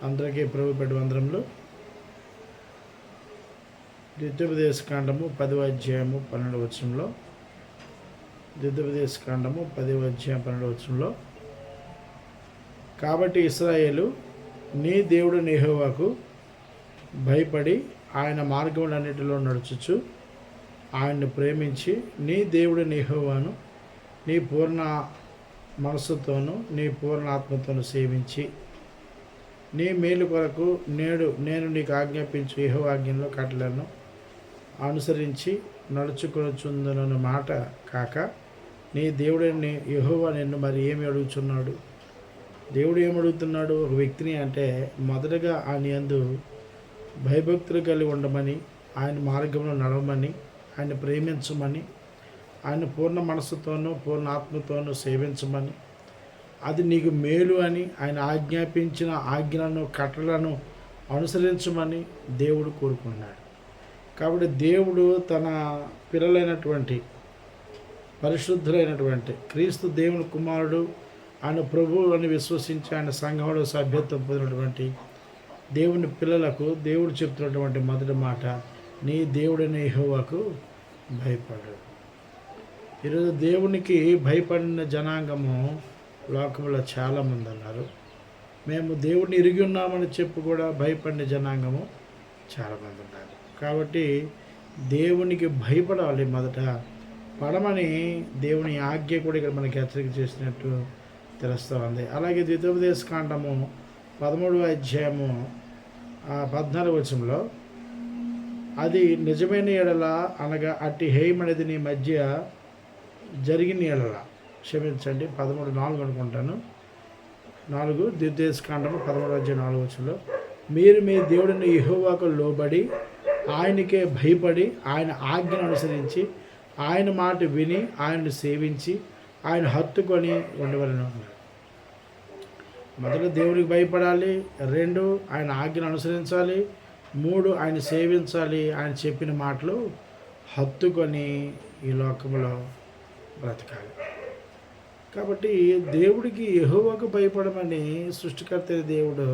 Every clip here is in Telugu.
అందరికీ ప్రభు పెట్టి వందరంలో ద్వితీయోపదేశ కాండము పదవ అధ్యాయము పన్నెండు వచ్చంలో ద్వితీయోపదేశ కాండము పదవ అధ్యాయం పన్నెండు వచ్చంలో కాబట్టి ఇస్రాయేలు నీ దేవుడు నెహోవాకు భయపడి ఆయన మార్గములన్నిటిలో నడుచుచు ఆయన్ని ప్రేమించి నీ దేవుడు నెహోవాను నీ పూర్ణ మనస్సుతోనూ నీ పూర్ణ ఆత్మతోనూ సేవించి నీ మేలు కొరకు నేడు నేను నీకు ఆజ్ఞాపించు యెహోవాజ్ఞలో కట్టలను అనుసరించి నడుచుకొనుచుందనన్న మాట కాక నీ దేవుడిని యెహోవా నిన్ను మరి ఏమి అడుగుచున్నాడు? దేవుడు ఏమి అడుగుతున్నాడు? ఒక వ్యక్తిని అంటే మొదటగా ఆయన యందు భయభక్తులు కలిగి ఉండమని ఆయన మార్గంలో నడవమని ఆయన ప్రేమించమని ఆయన పూర్ణ మనసుతోనూ పూర్ణ ఆత్మతోనూ సేవించమని అది నీకు మేలు అని ఆయన ఆజ్ఞాపించిన ఆజ్ఞలను కట్టలను అనుసరించమని దేవుడు కోరుకున్నాడు. కాబట్టి దేవుడు తన పిల్లలైనటువంటి పరిశుద్ధులైనటువంటి క్రీస్తు దేవుని కుమారుడు ఆయన ప్రభువు అని విశ్వసించి ఆయన సంఘంలో సభ్యత్వం పొందినటువంటి దేవుని పిల్లలకు దేవుడు చెప్తున్నటువంటి మొదటి మాట నీ దేవుడైన యెహోవాకు భయపడు. ఈరోజు దేవునికి భయపడిన జనాంగము లోకంలో చాలామంది ఉన్నారు మేము దేవుడిని ఇరిగి ఉన్నామని చెప్పి కూడా భయపడిన జనాంగము చాలామంది ఉన్నారు. కాబట్టి దేవునికి భయపడాలి మొదట. పడమని దేవుని ఆజ్ఞ కూడా ఇక్కడ మనకి హెచ్చరిక చేసినట్టు తెలుస్తూ ఉంది. అలాగే ద్వితోపదేశ కాండము పదమూడవ అధ్యాయము ఆ పద్నాలుగు వచ్చంలో అది నిజమైన ఎడల అనగా అట్టి హేయమనేది నీ మధ్య జరిగిన ఎడల. క్షమించండి పదమూడు నాలుగు అనుకుంటాను. నాలుగు దిర్దేశకాండము కాండము పదమూడు అధ్యాయ నాలుగు వచ్చంలో మీరు మీ దేవుడిని ఇహోవాకు లోబడి ఆయనకే భయపడి ఆయన ఆజ్ఞను అనుసరించి ఆయన మాట విని ఆయన్ని సేవించి ఆయన హత్తుకొని ఉండవలను. మొదట దేవుడికి భయపడాలి రెండు ఆయన ఆజ్ఞను అనుసరించాలి మూడు ఆయన సేవించాలి ఆయన చెప్పిన మాటలు హత్తుకొని ఈ లోకంలో బ్రతకాలి. కాబట్టి దేవుడికి ఎహోవకు భయపడమని సృష్టికర్త దేవుడు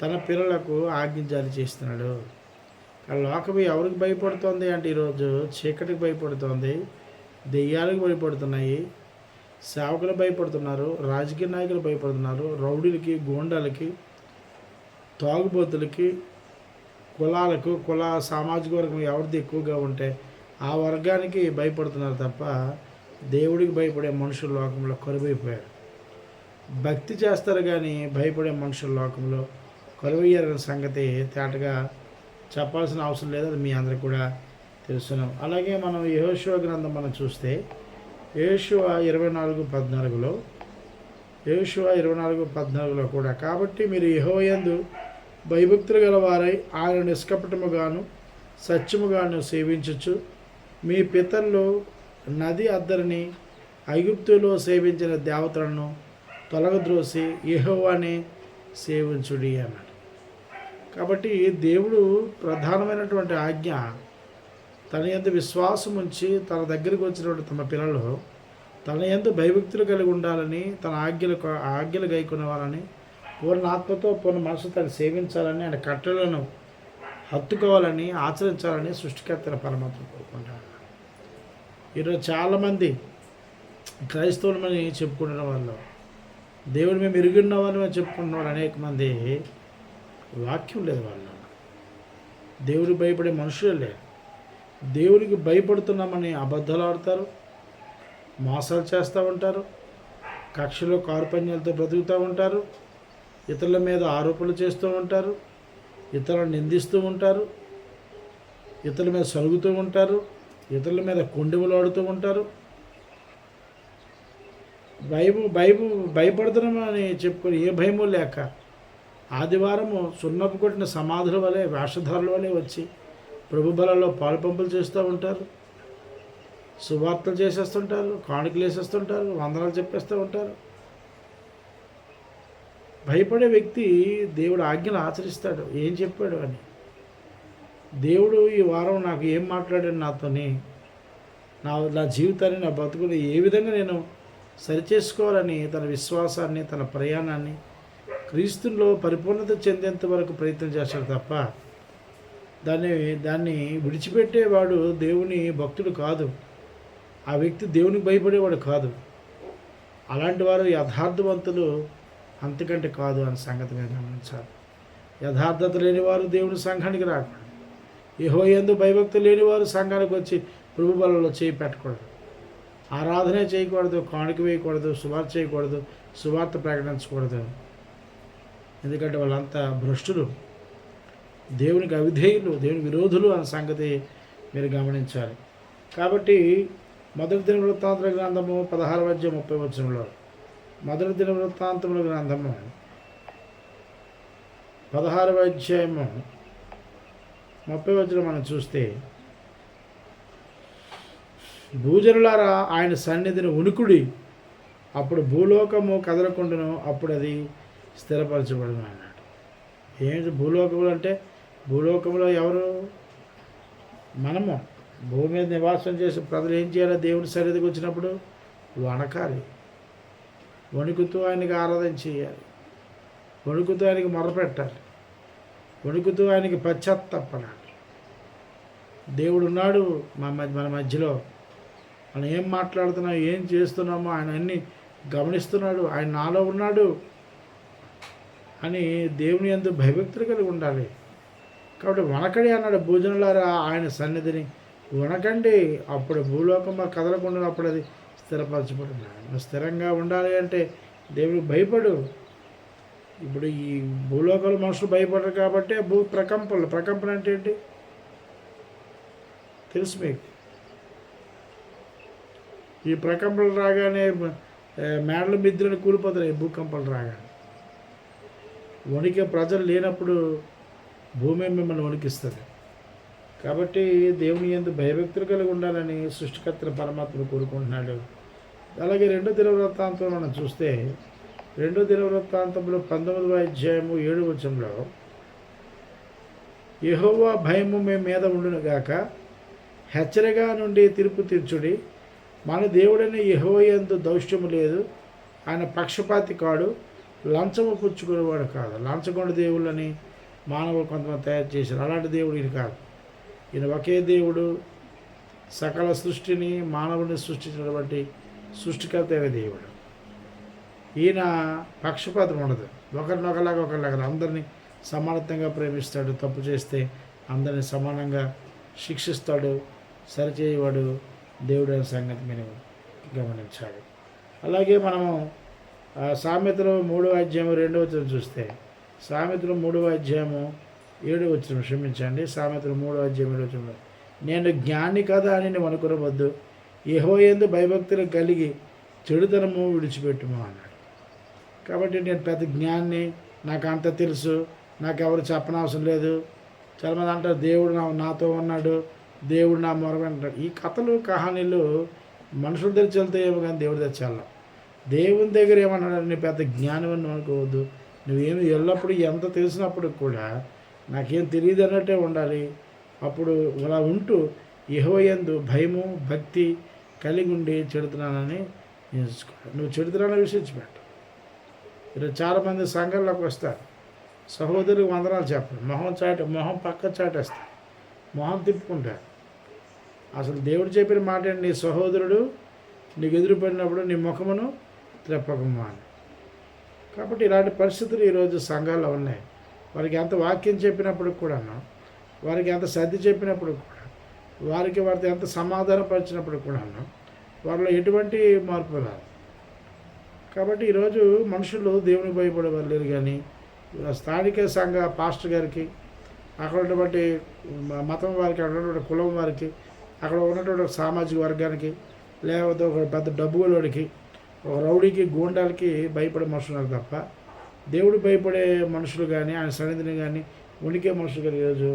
తన పిల్లలకు ఆజ్ఞ చేస్తున్నాడు. ఆ లోకం ఎవరికి భయపడుతోంది అంటే ఈరోజు చీకటికి భయపడుతోంది దెయ్యాలకు భయపడుతున్నాయి సేవకులు భయపడుతున్నారు రాజకీయ నాయకులు భయపడుతున్నారు రౌడీలకి గోండాలకి తాగుబోతులకి కులాలకు కుల సామాజిక వర్గం ఎవరిది ఎక్కువగా ఉంటే ఆ వర్గానికి భయపడుతున్నారు తప్ప దేవుడికి భయపడే మనుషుల లోకంలో కరువైపోయారు. భక్తి చేస్తారు కానీ భయపడే మనుషుల లోకంలో కరువయ్యారన్న సంగతి తేటగా చెప్పాల్సిన అవసరం లేదు అది మీ అందరికి కూడా తెలుస్తున్నాం. అలాగే మనం యహోశివ గ్రంథం మనం చూస్తే యేషువ ఇరవై నాలుగు పద్నాలుగులో యేషువ ఇరవై నాలుగు పద్నాలుగులో కూడా కాబట్టి మీరు యహోయందు భయభక్తులు గలవారై ఆయన నిష్కపటముగాను సత్యముగాను సేవించచ్చు మీ పితరులు నది అద్దరిని ఐగుప్తులో సేవించిన దేవతలను తొలగద్రోసి యెహోవాని సేవించుడి అన్నాడు. కాబట్టి దేవుడు ప్రధానమైనటువంటి ఆజ్ఞ తన ఎందు విశ్వాసం ఉంచి తన దగ్గరికి వచ్చినటువంటి తమ పిల్లలు తన ఎందు భయభక్తులు కలిగి ఉండాలని తన ఆజ్ఞలు ఆజ్ఞలు గైకునేవారని పూర్ణ ఆత్మతో పూర్ణ మనసు తను సేవించాలని ఆయన కట్టలను హత్తుకోవాలని ఆచరించాలని సృష్టికర్తల పరమాత్మ కోరుకుంటాడు. ఈరోజు చాలామంది క్రైస్తవులమని చెప్పుకుంటున్న వాళ్ళు? దేవుడు మేము ఇరుగున్న వాళ్ళు చెప్పుకుంటున్న వాళ్ళు అనేక మంది వాక్యం లేదు వాళ్ళ. దేవుడు భయపడే మనుషులే లేరు. దేవుడికి భయపడుతున్నామని అబద్ధాలు ఆడతారు మోసాలు చేస్తూ ఉంటారు కక్షలో కార్పణ్యాలతో బ్రతుకుతూ ఉంటారు ఇతరుల మీద ఆరోపణలు చేస్తూ ఉంటారు ఇతరులను నిందిస్తూ ఉంటారు ఇతరుల మీద సరుగుతూ ఉంటారు ఇతరుల మీద కొండెములు ఉంటారు. భయము భయము భయపడుతున్నామని చెప్పుకొని ఏ భయము లేక ఆదివారము సున్నపు కొట్టిన సమాధుల వలె వేషధారుల వలె వచ్చి ప్రభు బలంలో పాలు పంపులు చేస్తూ ఉంటారు. సువార్తలు చేసేస్తుంటారు కానుకలు వేసేస్తుంటారు వందనాలు చెప్పేస్తూ ఉంటారు. భయపడే వ్యక్తి దేవుడు ఆజ్ఞలు ఆచరిస్తాడు. ఏం చెప్పాడు అని? దేవుడు ఈ వారం నాకు ఏం మాట్లాడాడు నాతోని? నా నా జీవితాన్ని నా బతుకుని ఏ విధంగా నేను సరిచేసుకోవాలని తన విశ్వాసాన్ని తన ప్రయాణాన్ని క్రీస్తుల్లో పరిపూర్ణత చెందేంత వరకు ప్రయత్నం చేస్తాడు తప్ప దాన్ని దాన్ని విడిచిపెట్టేవాడు దేవుని భక్తుడు కాదు. ఆ వ్యక్తి దేవునికి భయపడేవాడు కాదు. అలాంటి వారు యథార్థవంతులు అంతకంటే కాదు అనే సంగతి గమనించాలి. యథార్థత లేని వారు దేవుని సంఘానికి రాకూడదు. ఏహో ఎందు భయభక్తి లేని వారు సంఘానికి వచ్చి ప్రభు బలంలో చేయి పెట్టకూడదు. ఆరాధనే చేయకూడదు కానుక వేయకూడదు సువార్త చేయకూడదు సువార్త ప్రకటించకూడదు. ఎందుకంటే వాళ్ళంతా భ్రష్టులు. దేవునికి అవిధేయులు దేవుని విరోధులు అన్న సంగతి మీరు గమనించాలి. కాబట్టి మొదటి దిన వృత్తాంతుల గ్రంథము పదహారు అధ్యాయం ముప్పై వచనంలో మొదటి దిన వృత్తాంతముల గ్రంథము పదహారు అధ్యాయము ముప్పై వచ్చిన మనం చూస్తే భూజనులారా ఆయన సన్నిధిని ఉనికుడి. అప్పుడు భూలోకము కదలకుండాను అప్పుడు అది స్థిరపరచబడును అన్నాడు. ఏంటి భూలోకములు అంటే? భూలోకంలో ఎవరు? మనము. భూమి మీద నివాసం చేసి ప్రజలు ఏం చేయాలి? దేవుని సన్నిధికి వచ్చినప్పుడు వణకాలి. వణుకుతూ ఆయనకి ఆరాధన చేయాలి. వణుకుతూ ఆయనకి మొరపెట్టాలి. వణుకుతూ ఆయనకి పశ్చాత్తాపడాలి దేవుడు ఉన్నాడు మా మధ్య మన మధ్యలో. మనం ఏం మాట్లాడుతున్నాం ఏం చేస్తున్నామో ఆయన అన్ని గమనిస్తున్నాడు ఆయన నాలో ఉన్నాడు అని దేవుని ఎందు భయభక్తులు కలిగి ఉండాలి. కాబట్టి వనకడి అన్నాడు భోజనులారా ఆయన సన్నిధిని. వనకండి అప్పుడు భూలోకం కదలకుండా అప్పుడు అది స్థిరపరచబడింది స్థిరంగా ఉండాలి అంటే దేవుడికి భయపడు. ఇప్పుడు ఈ భూలోకంలో మనుషులు భయపడరు కాబట్టి భూ ప్రకంపనలు. ప్రకంపన అంటే ఏంటి? తెలుసు మీకు? ఈ ప్రకంపనలు రాగానే మేడల మిద్రని కూలిపోతున్నాయి ఈ రాగానే. వణికే ప్రజలు లేనప్పుడు భూమి మిమ్మల్ని వణికిస్తుంది. కాబట్టి దేవుని ఎందు భయభక్తులు కలిగి ఉండాలని సృష్టికర్తల పరమాత్మను కోరుకుంటున్నాడు. అలాగే రెండో దినవృత్తాంతం మనం చూస్తే రెండో దినవృత్తాంతంలో పంతొమ్మిదవ అధ్యాయము ఏడు వచ్చంలో యహోవా భయము మీ మీద ఉండునుగాక హెచ్చరిగా నుండి తీర్పు తీర్చుడి. మన దేవుడైన యెహోయందు దౌష్యము లేదు. ఆయన పక్షపాతి కాడు. లంచము పుచ్చుకునేవాడు కాదు. లంచగొండ దేవుళ్ళని మానవులు కొంతమంది తయారు చేశారు. అలాంటి దేవుడు ఈయన కాదు. ఈయన ఒకే దేవుడు. సకల సృష్టిని మానవుని సృష్టించినటువంటి సృష్టికర్త అయిన దేవుడు. ఈయన పక్షపాతం ఉండదు. ఒకరినొకలాగా ఒకరిలాగా అందరినీ సమానత్వంగా ప్రేమిస్తాడు తప్పు చేస్తే అందరిని సమానంగా శిక్షిస్తాడు సరిచేయవాడు దేవుడు అనే సంగతి మీరు గమనించాలి. అలాగే మనము సామెతలు మూడవ అధ్యాయం రెండవ వచ్చిన చూస్తే సామెతలు మూడవ అధ్యాయము ఏడవ వచ్చిన క్షమించండి సామెతలు మూడవ అధ్యాయం ఏడు వచ్చిన నేను జ్ఞాని కదా అని నేను అనుకునవద్దు ఏహో ఎందు భయభక్తులు కలిగి చెడుతనము విడిచిపెట్టుము అన్నాడు. కాబట్టి నేను పెద్ద జ్ఞాన్ని నాకు అంత తెలుసు నాకు ఎవరు చెప్పనవసరం లేదు. చాలామంది అంటారు దేవుడు నా నాతో ఉన్నాడు దేవుడు నా మొరగంటాడు ఈ కథలు కహానీలు మనుషుల దగ్గర చెల్తాయేమో కానీ దేవుడి దగ్గర చల్లం దేవుని దగ్గర ఏమన్నాడు నీ పెద్ద జ్ఞానం అని అనుకోవద్దు. నువ్వేమి ఎల్లప్పుడూ ఎంత తెలిసినప్పుడు కూడా నాకేం తెలియదు అన్నట్టే ఉండాలి. అప్పుడు అలా ఉంటూ యెహోయందు భయము భక్తి కలిగి ఉండి చెడుతున్నానని నేర్చుకో నువ్వు చెడుతున్నానని విశ్వసించిపెట్టు ఈరోజు చాలామంది సంఘంలోకి వస్తారు. సహోదరు వందనాలు చెప్పరు. మొహం చాట మొహం పక్క చాటేస్తారు. మొహం తిప్పుకుంటారు. అసలు దేవుడు చెప్పిన మాట నీ సహోదరుడు నీకు ఎదురుపడినప్పుడు నీ ముఖమును త్రెప్పకము అని కాబట్టి ఇలాంటి పరిస్థితులు ఈరోజు సంఘాల్లో ఉన్నాయి. వారికి ఎంత వాక్యం చెప్పినప్పుడు కూడాను వారికి ఎంత సర్ది చెప్పినప్పుడు కూడా వారికి వారితో ఎంత సమాధానపరిచినప్పుడు కూడాను వారిలో ఎటువంటి మార్పు రాదు. కాబట్టి ఈరోజు మనుషులు దేవుని భయపడే వాళ్ళు లేరు కానీ స్థానిక సంఘ పాస్టర్ గారికి అక్కడ ఉన్నటువంటి మతం వారికి అక్కడ ఉన్నటువంటి కులం వారికి అక్కడ ఉన్నటువంటి సామాజిక వర్గానికి లేకపోతే ఒక పెద్ద డబ్బు వాడికి ఒక రౌడీకి గూండాలకి భయపడే మనుషులు ఉన్నారు తప్ప దేవుడు భయపడే మనుషులు కానీ ఆయన సన్నిధిని కానీ ఉనికే మనుషులు కానీ ఈరోజు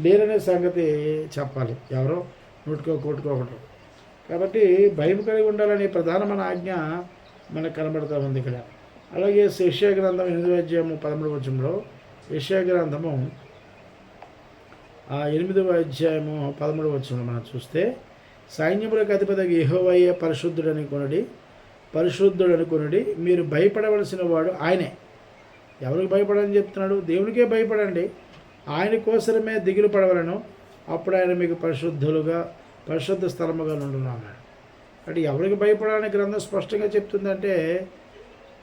లేరనే సంగతి చెప్పాలి. ఎవరో నోటుకో కొట్టుకోకటం కాబట్టి భయం కలిగి ఉండాలనే ప్రధానమైన ఆజ్ఞ మనకు కనబడతా ఉంది ఇక్కడ. అలాగే శిష్య గ్రంథం ఎనిమిదో అధ్యాయము పదమూడు వచనంలో యెషయా గ్రంథము ఆ ఎనిమిదవ అధ్యాయము పదమూడవ వచనంలో మనం చూస్తే సైన్యములకు అధిపతి యెహోవయ్యే పరిశుద్ధుడు అనుకొనడి పరిశుద్ధుడు కొనడి మీరు భయపడవలసిన వాడు ఆయనే. ఎవరికి భయపడని చెప్తున్నాడు? దేవునికే భయపడండి. ఆయన కోసమే దిగులు పడవలను. అప్పుడు ఆయన మీకు పరిశుద్ధులుగా పరిశుద్ధ స్థలముగా నుండును అంటే ఎవరికి భయపడాలని గ్రంథం స్పష్టంగా చెప్తుందంటే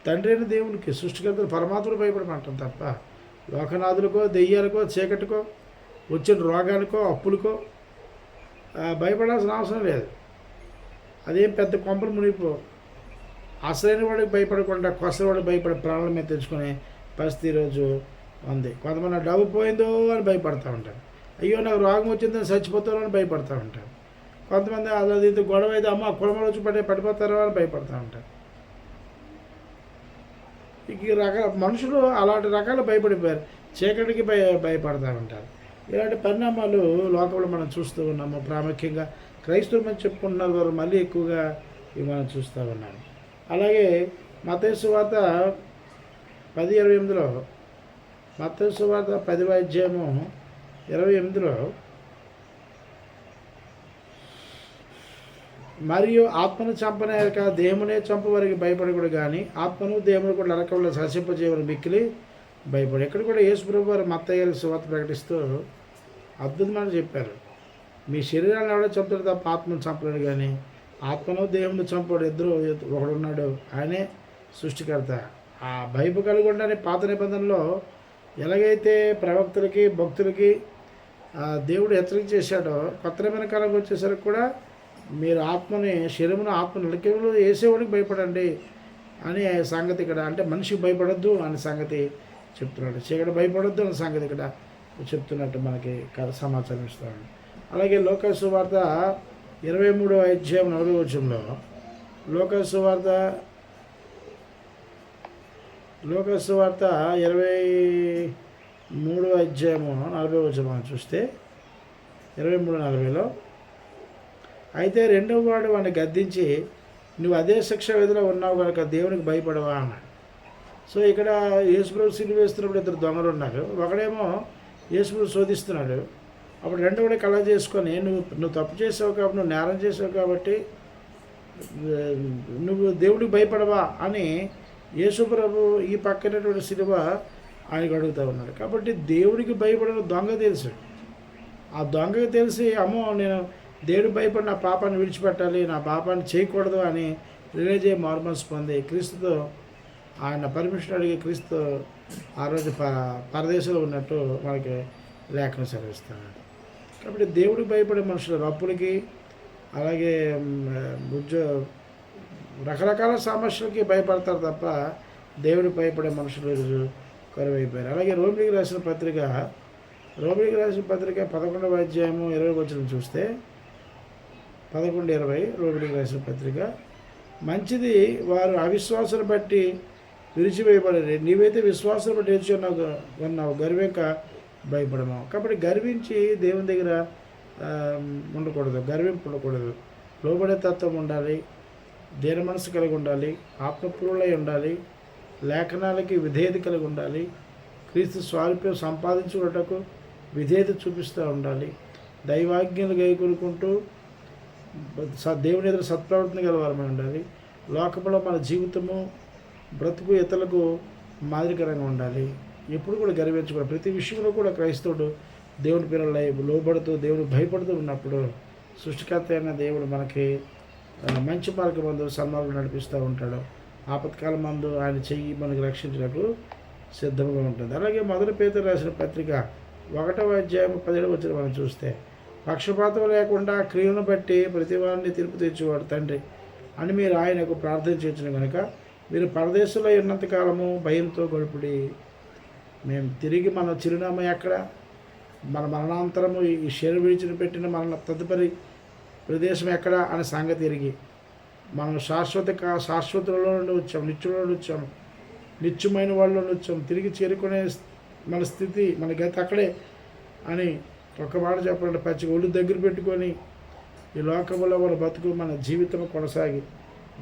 తండ్రి అయిన దేవునికి సృష్టికర్తలు పరమాత్మను భయపడమంటాం తప్ప లోకనాథులకో దెయ్యాలకో చీకటికో వచ్చిన రోగానికో అప్పులకో భయపడాల్సిన అవసరం లేదు. అదేం పెద్ద కొంపలు మునిగిపో అసలైన వాడికి భయపడకుండా కొసల వాడికి భయపడే ప్రాణాల మీద తెచ్చుకునే పరిస్థితి ఈరోజు ఉంది. కొంతమంది డబ్బు పోయిందో అని భయపడతా ఉంటారు. అయ్యో నాకు రోగం వచ్చిందని చచ్చిపోతారో అని భయపడతా ఉంటారు. కొంతమంది అలా దీంతో గొడవ అయితే అమ్మ కులమలు వచ్చి పడే పడిపోతారో అని భయపడుతూ ఉంటారు. ఇక ఈ రకాల మనుషులు అలాంటి రకాలు భయపడిపోయారు. చీకటికి భయ భయపడతా ఉంటారు. ఇలాంటి పరిణామాలు లోకంలో మనం చూస్తూ ఉన్నాము. ప్రాముఖ్యంగా క్రైస్తవులు మనం చెప్పుకుంటున్నారు వారు మళ్ళీ ఎక్కువగా ఇవి మనం చూస్తూ ఉన్నాము అలాగే మతేసు వార్త పది ఇరవై ఎనిమిదిలో మతేసు వార్త పది అధ్యాయము ఇరవై ఎనిమిదిలో మరియు ఆత్మను చంపనే యొక్క దేమునే వారికి భయపడకూడదు కానీ ఆత్మను దేవుని కూడా నరకంలో సశింపజేయమని మిక్కిలి భయపడు ఇక్కడ కూడా యేసుప్రభు వారు మత్తయ్య సువార్త ప్రకటిస్తూ అద్భుతమని చెప్పారు. మీ శరీరాన్ని ఎవడో చంపుతాడు తప్ప ఆత్మను చంపలేడు కానీ ఆత్మను దేవుని చంపాడు ఇద్దరు ఒకడున్నాడు. ఆయనే సృష్టికర్త. ఆ భయపు కలిగి పాత నిబంధనలో ఎలాగైతే ప్రవక్తలకి భక్తులకి దేవుడు హెచ్చరిక చేశాడో కొత్త నిబంధన కాలంకి వచ్చేసరికి కూడా మీరు ఆత్మని శరీరమును ఆత్మ నలికేవులు వేసేవాడికి భయపడండి అని సంగతి ఇక్కడ. అంటే మనిషికి భయపడద్దు అనే సంగతి చెప్తున్నాడు. చీకటి భయపడొద్దు అనే సంగతి ఇక్కడ చెప్తున్నట్టు మనకి కథ సమాచారం ఇస్తున్నాడు. అలాగే లోక వార్త ఇరవై మూడో అధ్యాయం నలభై వచ్చంలో లోక వార్త లోక వార్త ఇరవై మూడవ అధ్యాయము నలభై వచ్చం మనం చూస్తే ఇరవై మూడు నలభైలో అయితే రెండవ వాడు వాడిని గద్దించి నువ్వు అదే శిక్ష విధిలో ఉన్నావు కనుక దేవునికి భయపడవా అన్నాడు. సో ఇక్కడ యేసుప్రభు సిలువ వేస్తున్నప్పుడు ఇద్దరు దొంగలు ఉన్నారు. ఒకడేమో యేసుప్రభు శోధిస్తున్నాడు. అప్పుడు రెండవడి కళ చేసుకొని నువ్వు నువ్వు తప్పు చేసావు కాబట్టి నువ్వు నేరం చేసావు కాబట్టి నువ్వు దేవుడికి భయపడవా అని యేసుప్రభు ఈ పక్కనటువంటి సిలువ ఆయనకు అడుగుతూ ఉన్నాడు. కాబట్టి దేవుడికి భయపడిన దొంగ తెలుసు. ఆ దొంగకి తెలిసి అమ్మో నేను దేవుడు భయపడి నా పాపాన్ని విడిచిపెట్టాలి నా పాపాన్ని చేయకూడదు అని రిలీజ్ అయ్యి మార్మల్స్ పొంది క్రీస్తుతో ఆయన పర్మిషన్ అడిగి క్రీస్తు ఆ రోజు ప పరదేశంలో ఉన్నట్టు మనకి లేఖను సెలవిస్తున్నాడు కాబట్టి దేవుడికి భయపడే మనుషులు అప్పులకి అలాగే ఉద్యో రకరకాల సమస్యలకి భయపడతారు తప్ప దేవుడికి భయపడే మనుషులు ఈరోజు కరువైపోయారు. అలాగే రోమిలికి రాసిన పత్రిక రోమిలికి రాసిన పత్రిక పదకొండవ అధ్యాయము ఇరవై వచ్చిన చూస్తే పదకొండు ఇరవై రోమిలికి రాసిన పత్రిక. మంచిది వారు అవిశ్వాసం బట్టి విరిచివేయబడరు. నీవైతే విశ్వాసం బట్టి ఏడ్చి ఉన్నావు ఉన్నావు. గర్వేక భయపడము. కాబట్టి గర్వించి దేవుని దగ్గర ఉండకూడదు. గర్వింపు ఉండకూడదు. లోబడే తత్వం ఉండాలి. దీన మనసు కలిగి ఉండాలి. ఆత్మపూర్ణులై ఉండాలి. లేఖనాలకి విధేయత కలిగి ఉండాలి. క్రీస్తు స్వారూప్యం సంపాదించుకున్నటకు విధేయత చూపిస్తూ ఉండాలి. దైవాజ్ఞలు గైకొనుకుంటూ దేవుని ఎదురు సత్ప్రవర్తన గలవారమై ఉండాలి. లోకంలో మన జీవితము బ్రతుకు ఇతరులకు మాదిరికరంగా ఉండాలి. ఎప్పుడు కూడా గర్వించకూడదు ప్రతి విషయంలో కూడా క్రైస్తవుడు దేవుని పిల్లలై లోబడుతూ దేవుని భయపడుతూ ఉన్నప్పుడు సృష్టికర్త అయిన దేవుడు మనకి మంచి మార్గం మందు సన్మార్గం నడిపిస్తూ ఉంటాడు. ఆపత్కాల మందు ఆయన చెయ్యి మనకి రక్షించినప్పుడు సిద్ధంగా ఉంటుంది. అలాగే మొదటి పేద రాసిన పత్రిక ఒకటవ అధ్యాయం పదిహేడు వచ్చిన మనం చూస్తే పక్షపాతం లేకుండా క్రియను బట్టి ప్రతివాడిని తీర్పు తెచ్చేవాడు తండ్రి అని మీరు ఆయనకు ప్రార్థన చేసిన కనుక మీరు పరదేశంలో ఉన్నంతకాలము భయంతో గడుపుడి. మేము తిరిగి మన చిరునామా ఎక్కడ? మన మరణాంతరము ఈ శరీరం విడిచిన పెట్టిన మన తదుపరి ప్రదేశం ఎక్కడ అనే సంగతి తిరిగి మనం శాశ్వత శాశ్వతంలో నుండి వచ్చాము నిత్యంలో నుండి వచ్చాం నిత్యమైన వాళ్ళలో వచ్చాము తిరిగి చేరుకునే మన స్థితి మన గత అక్కడే అని ఒక మాట చెప్పాలంటే పచ్చి ఒళ్ళు దగ్గర పెట్టుకొని ఈ లోకంలో మన బతుకు మన జీవితం కొనసాగి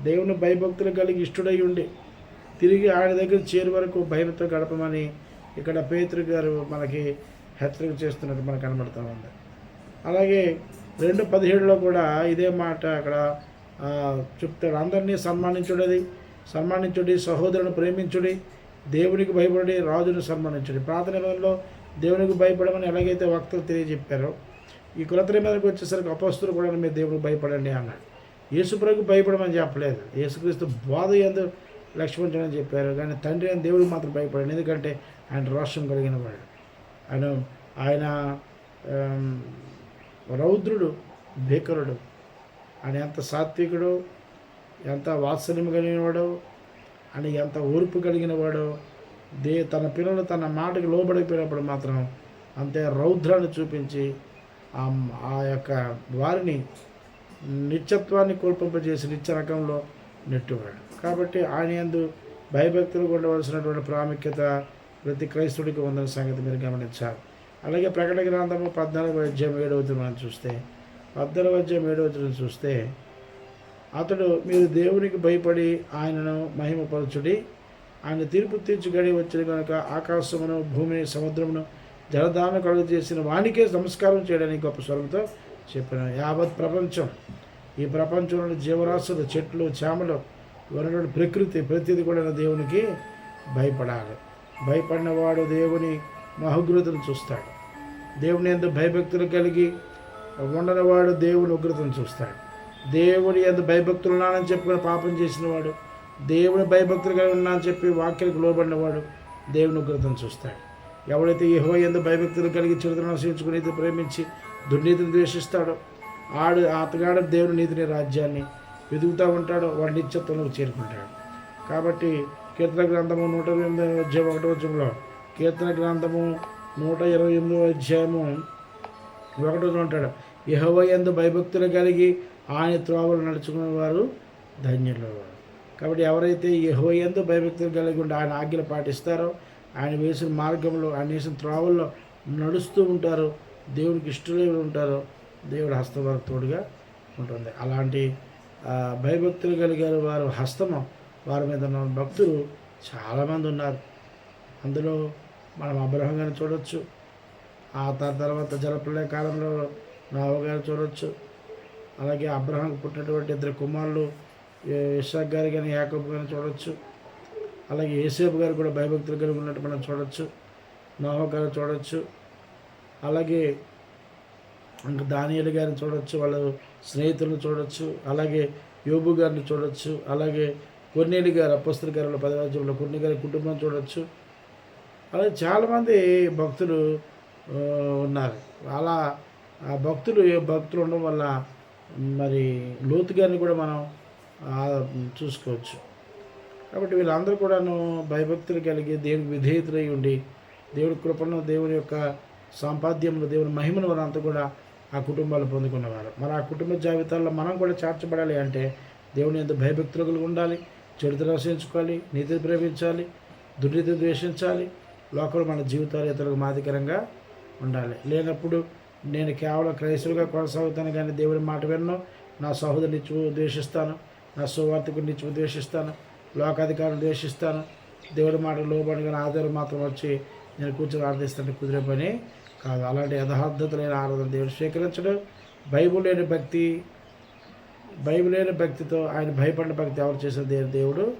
దేవుని భయభక్తులు కలిగి ఇష్టడై ఉండి తిరిగి ఆయన దగ్గర చేరు వరకు భయంతో గడపమని ఇక్కడ పేతురు గారు మనకి హెచ్చరిక చేస్తున్నట్టు మనకు కనబడతా ఉంది. అలాగే రెండు పదిహేడులో కూడా ఇదే మాట అక్కడ చెప్తాడు. అందరినీ సన్మానించుడది సన్మానించుడి సహోదరుని ప్రేమించుడి దేవునికి భయపడి రాజును సన్మానించండి. ప్రార్థన దేవునికి భయపడమని ఎలాగైతే వక్తలు తెలియజెప్పారో ఈ కులత మీదకి వచ్చేసరికి అపస్తులు కూడా మీరు దేవుడికి భయపడండి అన్నాడు. యేసుప్రకు భయపడమని చెప్పలేదు. యేసుక్రీస్తు బోధ ఎందు లక్ష్మించడం చెప్పారు. కానీ తండ్రి అని దేవుడికి మాత్రం భయపడండి ఎందుకంటే ఆయన రోషం కలిగిన వాడు. ఆయన ఆయన రౌద్రుడు భీకరుడు. ఆయన ఎంత సాత్వికుడు ఎంత వాత్సల్యం కలిగిన వాడు అని ఎంత ఓర్పు కలిగిన వాడు దే తన పిల్లలు తన మాటకి లోబడిపోయినప్పుడు మాత్రం అంతే రౌద్రాన్ని చూపించి ఆ యొక్క వారిని నిత్యత్వాన్ని కోల్పింపజేసి నిత్య రకంలో నెట్టువాడు. కాబట్టి ఆయన యందు భయభక్తులు ఉండవలసినటువంటి ప్రాముఖ్యత ప్రతి క్రైస్తుడికి ఉందన్న సంగతి మీరు గమనించాలి. అలాగే ప్రకటన గ్రంథము పద్నాలుగు అధ్యాయం ఏడవ మనం చూస్తే పద్నాలుగు అధ్యాయం ఏడవ చూస్తే అతడు మీరు దేవునికి భయపడి ఆయనను మహిమపరచుడి ఆయన తీర్పు తీర్చి గడి వచ్చిన కనుక ఆకాశమును భూమిని సముద్రమును జలదాన కలుగు చేసిన వానికే నమస్కారం చేయడానికి గొప్ప స్వరంతో చెప్పిన యావత్ ప్రపంచం. ఈ ప్రపంచంలోని జీవరాశులు చెట్లు చేమలు ఉన్నటువంటి ప్రకృతి ప్రతిది కూడా దేవునికి భయపడాలి. భయపడినవాడు దేవుని మహోగ్రతను చూస్తాడు. దేవుని ఎందు భయభక్తులు కలిగి ఉండనివాడు దేవుని ఉగ్రతను చూస్తాడు. దేవుని ఎందు భయభక్తులు ఉన్నానని చెప్పుకుని పాపం చేసినవాడు దేవుని భయభక్తులుగా ఉన్నా ఉన్నానని చెప్పి వాక్యాలకు లోబడినవాడు దేవుని ఉగ్రతను చూస్తాడు. ఎవడైతే యెహోవా ఎందు భయభక్తులు కలిగి చరిత్రను ఆశ్రయించుకుని ప్రేమించి దుర్నీతిని ద్వేషిస్తాడో ఆడు అతగాడు దేవుని నీతిని రాజ్యాన్ని వెతుకుతూ ఉంటాడో వాడి నిత్యత్వంలోకి చేరుకుంటాడు. కాబట్టి కీర్తన గ్రంథము నూట ఎనిమిది అధ్యాయం ఒకటో వచ్చంలో కీర్తన గ్రంథము నూట ఇరవై ఎనిమిదో అధ్యాయము ఒకటో ఉంటాడు యహోవ ఎందు భయభక్తులు కలిగి ఆయన త్రోవలు నడుచుకునే వారు ధన్యులు కాబట్టి ఎవరైతే యహో ఎందు భయభక్తులు కలిగి ఉండి ఆయన ఆజ్ఞలు పాటిస్తారో ఆయన వేసిన మార్గంలో ఆయన వేసిన త్రోవల్లో నడుస్తూ ఉంటారో దేవునికి ఇష్టలై ఉంటారో దేవుడు హస్తం వారికి తోడుగా ఉంటుంది. అలాంటి భయభక్తులు కలిగారు వారు హస్తము వారి మీద ఉన్న భక్తులు చాలామంది ఉన్నారు. అందులో మనం అబ్రహం చూడవచ్చు చూడొచ్చు. ఆ త- తర్వాత జలప్రలయ కాలంలో నావ చూడవచ్చు చూడొచ్చు. అలాగే అబ్రహం పుట్టినటువంటి ఇద్దరు కుమారులు ఇషాక్ గారి కానీ యాకబ్ గారిని చూడొచ్చు. అలాగే ఏసేపు గారు కూడా భయభక్తులు కలిగి ఉన్నట్టు మనం చూడొచ్చు. నోహ గారు చూడొచ్చు. అలాగే ఇంకా దానియలు గారిని చూడొచ్చు వాళ్ళ స్నేహితులను చూడొచ్చు. అలాగే యోబు గారిని చూడొచ్చు. అలాగే కొన్నేళ్ళు గారు అప్పస్తుల గారు పదరాజ్యంలో కొన్ని గారి కుటుంబం చూడొచ్చు. అలాగే చాలామంది భక్తులు ఉన్నారు. అలా ఆ భక్తులు భక్తులు ఉండడం వల్ల మరి లోతు గారిని కూడా మనం చూసుకోవచ్చు. కాబట్టి వీళ్ళందరూ కూడాను భయభక్తులు కలిగి దేవుడికి విధేయతలై ఉండి దేవుడి కృపను దేవుని యొక్క సాంపాద్యంలో దేవుని మహిమను వారంతా కూడా ఆ కుటుంబాలు పొందుకున్నవారు. మరి ఆ కుటుంబ జాబితాల్లో మనం కూడా చేర్చబడాలి అంటే దేవుని ఎంత భయభక్తులు కలిగి ఉండాలి చరిత్ర రసించుకోవాలి నీతిని ప్రేమించాలి దుర్నీతి ద్వేషించాలి లోకలు మన జీవితాలు ఇతరులకు మాదికరంగా ఉండాలి. లేనప్పుడు నేను కేవలం క్రైస్తవుగా కొనసాగుతాను కానీ దేవుని మాట విన్నో నా సహోదరుని ద్వేషిస్తాను నా సువార్త నిత్యము ద్వేషిస్తాను. లోకాధికారులు ద్వేషిస్తాను. దేవుడి మాట లోబడి కానీ ఆధారం మాత్రం వచ్చి నేను కూర్చొని ఆరాధిస్తాను. కుదిరే పని కాదు. అలాంటి యథార్థతలైన ఆరాధన దేవుడు స్వీకరించడం. బైబుల్ లేని భక్తి బైబిల్ లేని భక్తితో ఆయన భయపడిన భక్తి ఎవరు చేసిన దేవుడు దేవుడు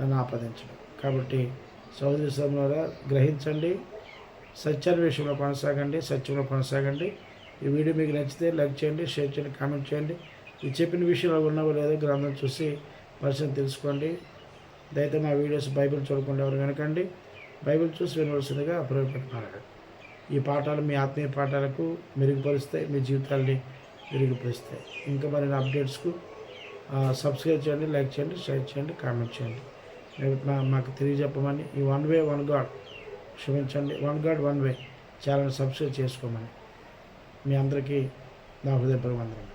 నన్ను ఆపాదించడం. కాబట్టి సౌదరి సమయంలో గ్రహించండి. సత్యాన్ని విషయంలో కొనసాగండి. సత్యంలో కొనసాగండి. ఈ వీడియో మీకు నచ్చితే లైక్ చేయండి షేర్ చేయండి కామెంట్ చేయండి. ఈ చెప్పిన విషయాలు ఉన్నావో లేదో గ్రంథం చూసి పరిచయం తెలుసుకోండి. దయతో మా వీడియోస్ బైబిల్ చూడకుండా ఎవరు వెనకండి. బైబిల్ చూసి వినవలసిందిగా అభిప్రాయపడుతున్నారు ఈ పాఠాలు మీ ఆత్మీయ పాఠాలకు మెరుగుపరుస్తాయి మీ జీవితాల్ని మెరుగుపరుస్తాయి. ఇంకా మరిన్ని అప్డేట్స్కు సబ్స్క్రైబ్ చేయండి లైక్ చేయండి షేర్ చేయండి కామెంట్ చేయండి. మాకు తెలియజెప్పమని ఈ వన్ వే వన్ గాడ్ క్షమించండి. One god one way channel subscribe చేసుకోమని. మీ అందరికీ నా హృదయపూర్వక వందనం